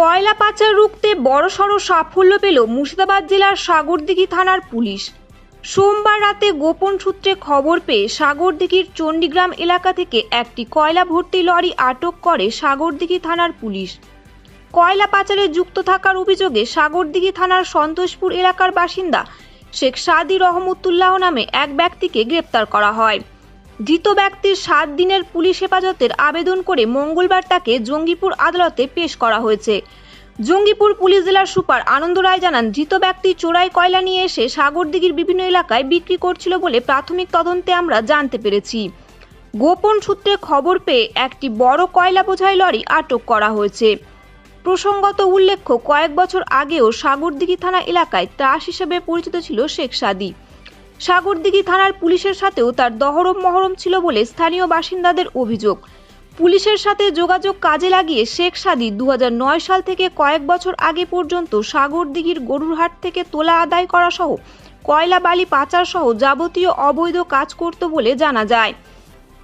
কয়লা পাচার রুখতে বড়সড় সাফল্য পেল মুর্শিদাবাদ জেলার সাগরদিঘি থানার পুলিশ। সোমবার রাতে গোপন সূত্রে খবর পেয়ে সাগরদিঘির চণ্ডীগ্রাম এলাকা থেকে একটি কয়লা ভর্তি লরি আটক করে সাগরদিঘি থানার পুলিশ। কয়লা পাচারে যুক্ত থাকার অভিযোগে সাগরদিঘি থানার সন্তোষপুর এলাকার বাসিন্দা শেখ সাদি রহমতুল্লাহ নামে এক ব্যক্তিকে গ্রেপ্তার করা হয়। ধৃত ব্যক্তির সাত দিনের পুলিশ হেফাজতের আবেদন করে মঙ্গলবার তাকে জঙ্গিপুর আদালতে পেশ করা হয়েছে। জঙ্গিপুর পুলিশ জেলার সুপার আনন্দ রায় জানান, ধৃত ব্যক্তি চোরাই কয়লা নিয়ে এসে সাগরদিঘির বিভিন্ন এলাকায় বিক্রি করছিল বলে প্রাথমিক তদন্তে আমরা জানতে পেরেছি। গোপন সূত্রে খবর পেয়ে একটি বড় কয়লা বোঝাই লরি আটক করা হয়েছে। প্রসঙ্গত উল্লেখ্য, কয়েক বছর আগেও সাগরদিঘি থানা এলাকায় ত্রাস হিসেবে পরিচিত ছিল শেখ সাদি। সাগরদিঘি থানার পুলিশের সাথেও তার দহরম মহরম ছিল বলে স্থানীয় বাসিন্দাদের অভিযোগ। পুলিশের সাথে যোগাযোগ কাজে লাগিয়ে শেখ সাদি দু হাজার নয় সাল থেকে কয়েক বছর আগে পর্যন্ত সাগরদিঘির গরুরহাট থেকে তোলা আদায় করা সহ কয়লা বালি পাচার সহ যাবতীয় অবৈধ কাজ করত বলে জানা যায়।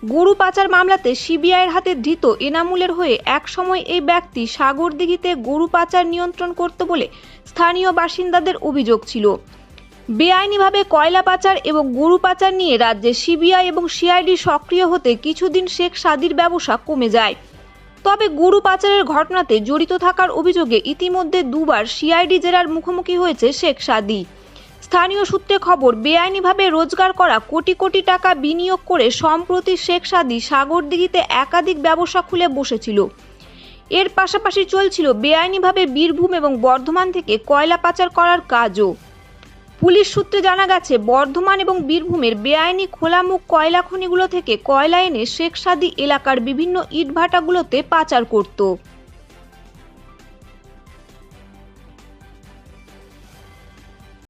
গরু পাচার মামলাতে সিবিআইয়ের হাতে ধৃত এনামুলের হয়ে একসময় এই ব্যক্তি সাগরদিঘিতে গরু পাচার নিয়ন্ত্রণ করত বলে স্থানীয় বাসিন্দাদের অভিযোগ ছিল। বেআইনিভাবে কয়লা পাচার এবং গরু পাচার নিয়ে রাজ্যে সিবিআই এবং সিআইডি সক্রিয় হতে কিছুদিন শেখ সাদির ব্যবসা কমে যায়। তবে গরু পাচারের ঘটনাতে জড়িত থাকার অভিযোগে ইতিমধ্যে দুবার সিআইডি জেরার মুখোমুখি হয়েছে শেখ সাদি। স্থানীয় সূত্রে খবর, বেআইনিভাবে রোজগার করা কোটি কোটি টাকা বিনিয়োগ করে সম্প্রতি শেখ সাদি সাগরদিঘিতে একাধিক ব্যবসা খুলে বসেছিল। এর পাশাপাশি চলছিল বেআইনিভাবে বীরভূম এবং বর্ধমান থেকে কয়লা পাচার করার কাজও। পুলিশ সূত্রে জানা গেছে, বর্ধমান এবং বীরভূমের বেআইনি খোলামুখ কয়লা খনিগুলো থেকে কয়লা এনে শেখসাদী এলাকার বিভিন্ন ইটভাটাগুলোতে পাচার করত।